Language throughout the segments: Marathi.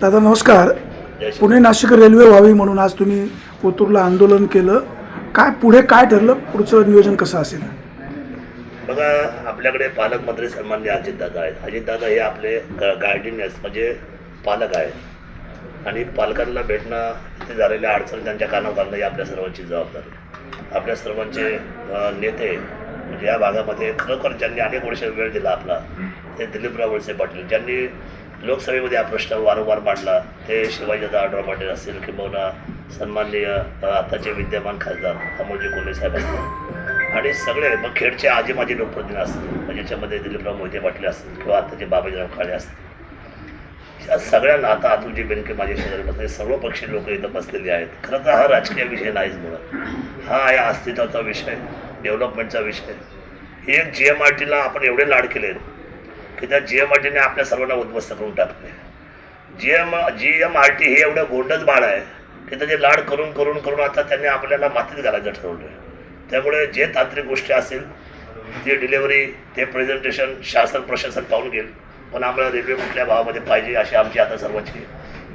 दादा नमस्कार. पुणे नाशिक रेल्वे व्हावी म्हणून आज तुम्ही कोथरूडला आंदोलन केलं. काय पुढे काय ठरलं? पुढचं नियोजन कसं असेल? बघा आपल्याकडे पालकमंत्री सन्मान्य अजितदादा आहेत. अजितदादा हे आपले गार्डियन्स म्हणजे पालक आहेत. आणि पालकांना भेटणं तिथे झालेल्या अडचणी त्यांच्या कानावर घालणं ही आपल्या सर्वांची जबाबदारी आपल्या सर्वांचे नेते म्हणजे या भागामध्ये खरोखर ज्यांनी अनेक वर्ष वेळ दिला आपला ते दिलीपराव वळसे पाटील. ज्यांनी लोकसभेमध्ये हा प्रश्न वारंवार मांडला. ते शिवाजीदादा आढळ पाटील असतील किंबहुना सन्माननीय आताचे विद्यमान खासदार अमोलजी कोल्हे साहेब असतील. आणि सगळे मग खेडचे आजी माजी लोकप्रतिनिधी असतील म्हणजे याच्यामध्ये दिलीपराव मोहिते पाटील असतील किंवा आताचे बाबाजीराव खाडे असतील. या सगळ्यांना आता आतुजी बेनके माझे शेजारी बसले. सर्व पक्षी लोक इथं बसलेले आहेत. खरं तर हा राजकीय विषय नाहीच मुळात हा या अस्तित्वाचा विषय डेव्हलपमेंटचा विषय. हे जी एम आर टीला आपण एवढे लाड केले की त्या जी एम आर टीने आपल्या सर्वांना उद्ध्वस्त करून टाकले G M G M R T हे एवढं गोंडच बाळ आहे की त्याचे लाड करून करून करून आता त्यांनी आपल्याला मातीत घालायचं ठरवलं त्यामुळे जे तांत्रिक गोष्टी असतील ते डिलेवरी ते प्रेझेंटेशन शासन प्रशासन पाहून घेईल. पण आम्हाला रेल्वे कुठल्या भावामध्ये पाहिजे अशी आमची आता सर्वांची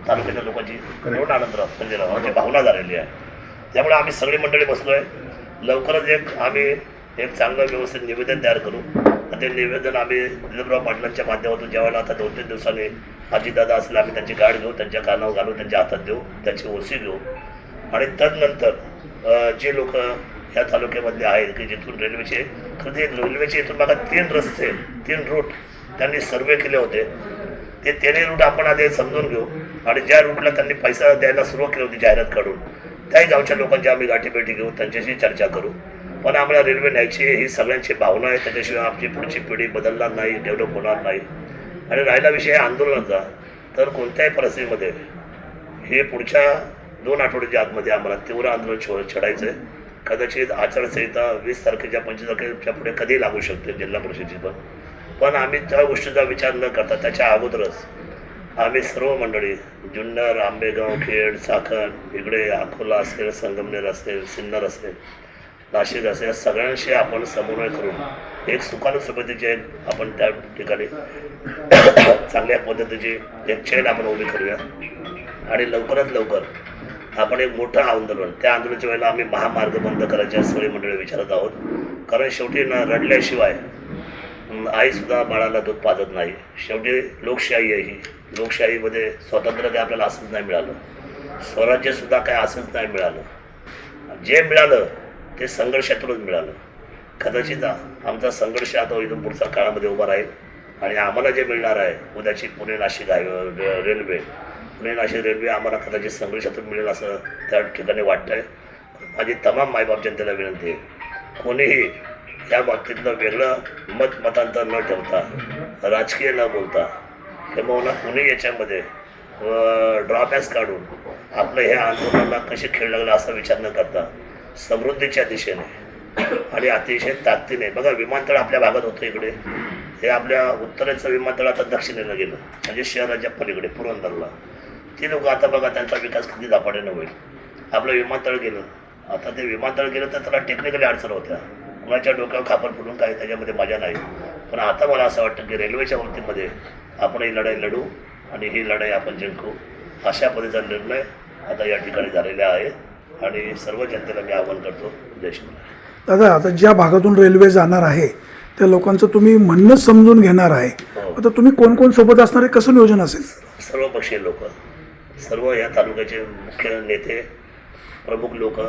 तालुक्याच्या लोकांची एवढं आनंद राहतो. म्हणजे आमची भावना झालेली आहे. त्यामुळे आम्ही सगळी मंडळी बसलो आहे लवकरच एक आम्ही एक चांगलं व्यवस्थित निवेदन तयार करू. ते निवेदन आम्ही दिलीपराव पाटलांच्या माध्यमातून ज्यावेळेला आता दोन तीन दिवसांनी अजितदादा असेल आम्ही त्यांची गाठ घेऊ त्यांच्या कानावर घालू त्यांच्या हातात देऊ त्यांची ओसी घेऊ. आणि तदनंतर जे लोक ह्या तालुक्यामधले आहेत की जिथून रेल्वेचे खरं ते रेल्वेचे इथून बघा तीन रस्ते तीन रूट त्यांनी सर्वे केले होते. ते तिन्ही रूट आपण आधी समजून घेऊ. आणि ज्या रूटला त्यांनी पैसा द्यायला सुरुवात केली होती जाहिरात काढून त्याही गावच्या लोकांची आम्ही गाठीभेटी घेऊ त्यांच्याशी चर्चा करू. पण आम्हाला रेल्वे न्यायची ही सगळ्यांची भावना आहे. त्याच्याशिवाय आमची पुढची पिढी बदलणार नाही डेव्हलप होणार नाही. आणि राहिला विषय आंदोलनाचा तर कोणत्याही परिस्थितीमध्ये हे पुढच्या दोन आठवड्याच्या आतमध्ये आम्हाला तीव्र आंदोलन छो छडायचं आहे कदाचित आचारसंहिता वीस तारखेच्या पंचवीस तारखेच्या पुढे कधी लागू शकते जिल्हा परिषदेची पण. पण आम्ही त्या गोष्टीचा विचार न करता त्याच्या अगोदरच आम्ही सर्व मंडळी जुन्नर आंबेगाव खेड साखर इकडे अकोला असेल संगमनेर असेल सिन्नर असेल नाशिक असेल या सगळ्यांशी आपण समन्वय करून एक सुकाणू समितीचे आपण त्या ठिकाणी चांगल्या पद्धतीची एक चैन आपण उभी करूया. आणि लवकरात लवकर आपण एक मोठं आंदोलन त्या आंदोलनाच्या वेळेला आम्ही महामार्ग बंद करायच्या सगळी मंडळी विचारत आहोत. कारण शेवटी न रडल्याशिवाय आईसुद्धा बाळाला दूध पाजत नाही. शेवटी लोकशाही आहे ही. लोकशाहीमध्ये स्वातंत्र्य काही आपल्याला असंच नाही मिळालं. स्वराज्यसुद्धा काय असंच नाही मिळालं. जे मिळालं ते संघर्षातूनच मिळालं. कदाचित आमचा संघर्ष आता इथून पुढच्या काळामध्ये उभा राहील आणि आम्हाला जे मिळणार आहे उद्याची Pune Nashik highway railway. Pune Nashik railway आम्हाला कदाचित संघर्षातून मिळेल असं त्या ठिकाणी वाटतं आहे माझी तमाम मायबाप जनतेला विनंती आहे कोणीही या बाबतीतलं वेगळं मत मतांतर न ठेवता राजकीय न बोलता किंवा कुणी याच्यामध्ये ड्रॉबॅक्स काढून आपलं ह्या आंदोलनाला कसे खेळ लागलं असा विचार न करता समृद्धीच्या दिशेने आणि अतिशय ताकदीने. बघा विमानतळ आपल्या भागात होतं इकडे. हे आपल्या उत्तरेचं विमानतळ आता दक्षिणेला गेलं. म्हणजे शहराच्या पलीकडे पुरंदरला. ती लोक आता बघा त्यांचा विकास किती झपाट्याने होईल. आपलं विमानतळ गेलं. आता ते विमानतळ गेलं तर त्याला टेक्निकली अडचण होत्या. कुणाच्या डोक्यावर खापर फुटून काही त्याच्यामध्ये मजा नाही. पण आता मला असं वाटतं की रेल्वेच्या बाबतीमध्ये आपण ही लढाई लढू आणि ही लढाई आपण जिंकू. अशा पद्धतीचा निर्णय आता या ठिकाणी झालेला आहे. आणि सर्व जनतेला मी आवाहन करतो. जय शिवराय दादा आता ज्या भागातून रेल्वे जाणार आहे त्या लोकांचं तुम्ही म्हणणं समजून घेणार आहे. हो. आता तुम्ही कोण कोण सोबत असणार आहे? कसं नियोजन असेल? सर्व पक्षीय लोक सर्व या तालुक्याचे मुख्य नेते प्रमुख लोक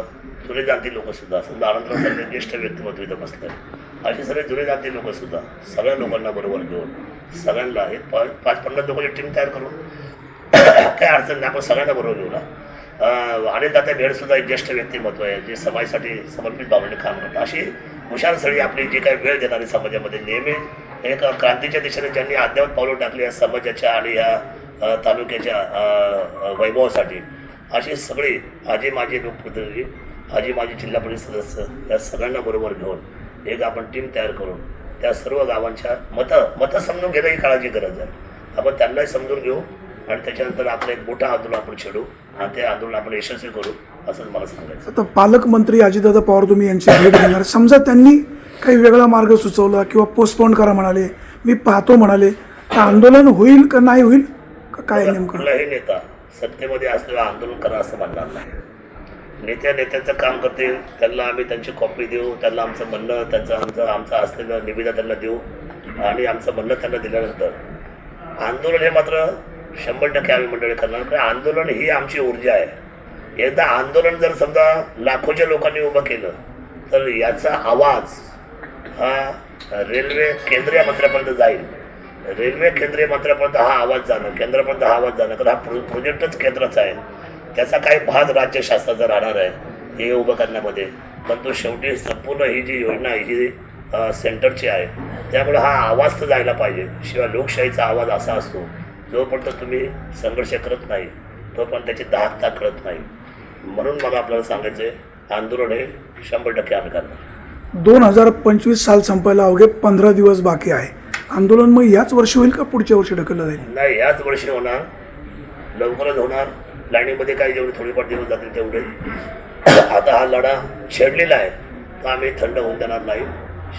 जुने जाणती लोकसुद्धा समजा आनंदराव सारखे ज्येष्ठ व्यक्तिमत्व इथं बसलं आहे असे सगळे जुने जाणती लोकसुद्धा सगळ्या लोकांना बरोबर घेऊन सगळ्यांना एक पाच पन्नास लोकांची टीम तयार करू काय अडचण नाही आपण सगळ्यांना बरोबर घेऊ ना? अं, आणि एक ज्येष्ठ व्यक्तिमत्व आहे जे समाजासाठी समर्पित भावनेने काम करतात. अशी हुशार सळी आपली जी काही वेळ देणारी समाजामध्ये नेहमी एक क्रांतीच्या दिशेने ज्यांनी अद्यावत पावलं टाकली या समाजाच्या आणि या तालुक्याच्या वैभवासाठी. अशी सगळी आजी माझी लोकप्रतिनिधी आजी माझी जिल्हा परिषद सदस्य या सगळ्यांना बरोबर घेऊन एक आपण टीम तयार करून त्या सर्व गावांच्या मतं मतं समजून घेणं ही काळाची गरज आहे. आपण त्यांनाही समजून घेऊ. आणि त्याच्यानंतर आपलं एक मोठं आंदोलन आपण छेडू. आणि ते आंदोलन आपण यशस्वी करू असंच मला सांगायचं. आता पालकमंत्री अजितदादा पवार तुम्ही यांची भेट घेणार. समजा त्यांनी काही वेगळा मार्ग सुचवला किंवा पोस्टपोन करा म्हणाले मी पाहतो म्हणाले तर आंदोलन होईल का नाही होईल? का काय नेमकं? कुठलाही नेता सत्तेमध्ये असलेला आंदोलन करा असं म्हणणार नाही. नेत्या नेत्यांचं काम करतील. त्यांना आम्ही त्यांची कॉपी देऊ. त्यांना आमचं म्हणणं त्यांचं आमचं आमचं असलेलं निविदा त्यांना देऊ. आणि आमचं म्हणणं त्यांना दिल्यानंतर आंदोलन हे मात्र शंभर टक्के आम्ही मंडळी करणार. कारण आंदोलन ही आमची ऊर्जा आहे. एकदा आंदोलन जर समजा लाखोच्या लोकांनी उभं केलं तर याचा आवाज हा रेल्वे केंद्रीय मंत्र्यापर्यंत जाईल. रेल्वे केंद्रीय मंत्र्यापर्यंत हा आवाज जाणं केंद्रापर्यंत हा आवाज जाणं कारण हा प्रो प्रोजेक्टच केंद्राचा आहे. त्याचा काही भाग राज्य शासनाचा राहणार आहे हे उभं करण्यामध्ये. पण तो शेवटी संपूर्ण ही जी योजना आहे ही सेंटरची आहे त्यामुळे हा आवाज तर जायला पाहिजे. शिवाय लोकशाहीचा आवाज असा असतो जोपर्यंत तुम्ही संघर्ष करत नाही तोपर्यंत त्याची दाहकता कळत नाही. म्हणून मला आपल्याला सांगायचं आहे आंदोलन हे शंभर टक्के आम्ही करणार. दोन हजार पंचवीस साल संपायला अवघे पंधरा दिवस बाकी आहे. आंदोलन मग याच वर्षी होईल का पुढच्या वर्षी ढकललं जाईल? नाही याच वर्षी होणार. लवकरच होणार. लाईनीमध्ये काही जेवढे थोडेफार दिवस जातील तेवढे. आता हा लढा छेडलेला आहे. तर आम्ही थंड होऊन देणार नाही.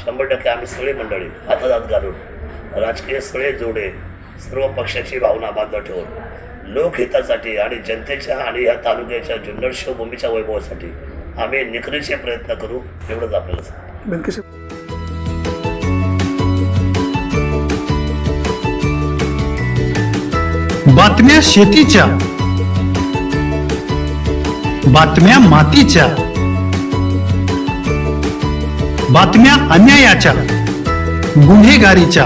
शंभर टक्के आम्ही सगळे मंडळी हातात हात घालून राजकीय सगळे जोडे सर्व पक्षाची भावना बांधव ठेवून लोकहितासाठी आणि जनतेच्या आणि ह्या तालुक्याच्या जुन्नर शिवभूमीच्या वैभवासाठी आम्ही निखरीचे प्रयत्न करू एवढंच आपल्याला सांग बेनकेश बातम्या शेतीच्या बातम्या मातीच्या बातम्या अन्यायाच्या गुन्हेगारीच्या.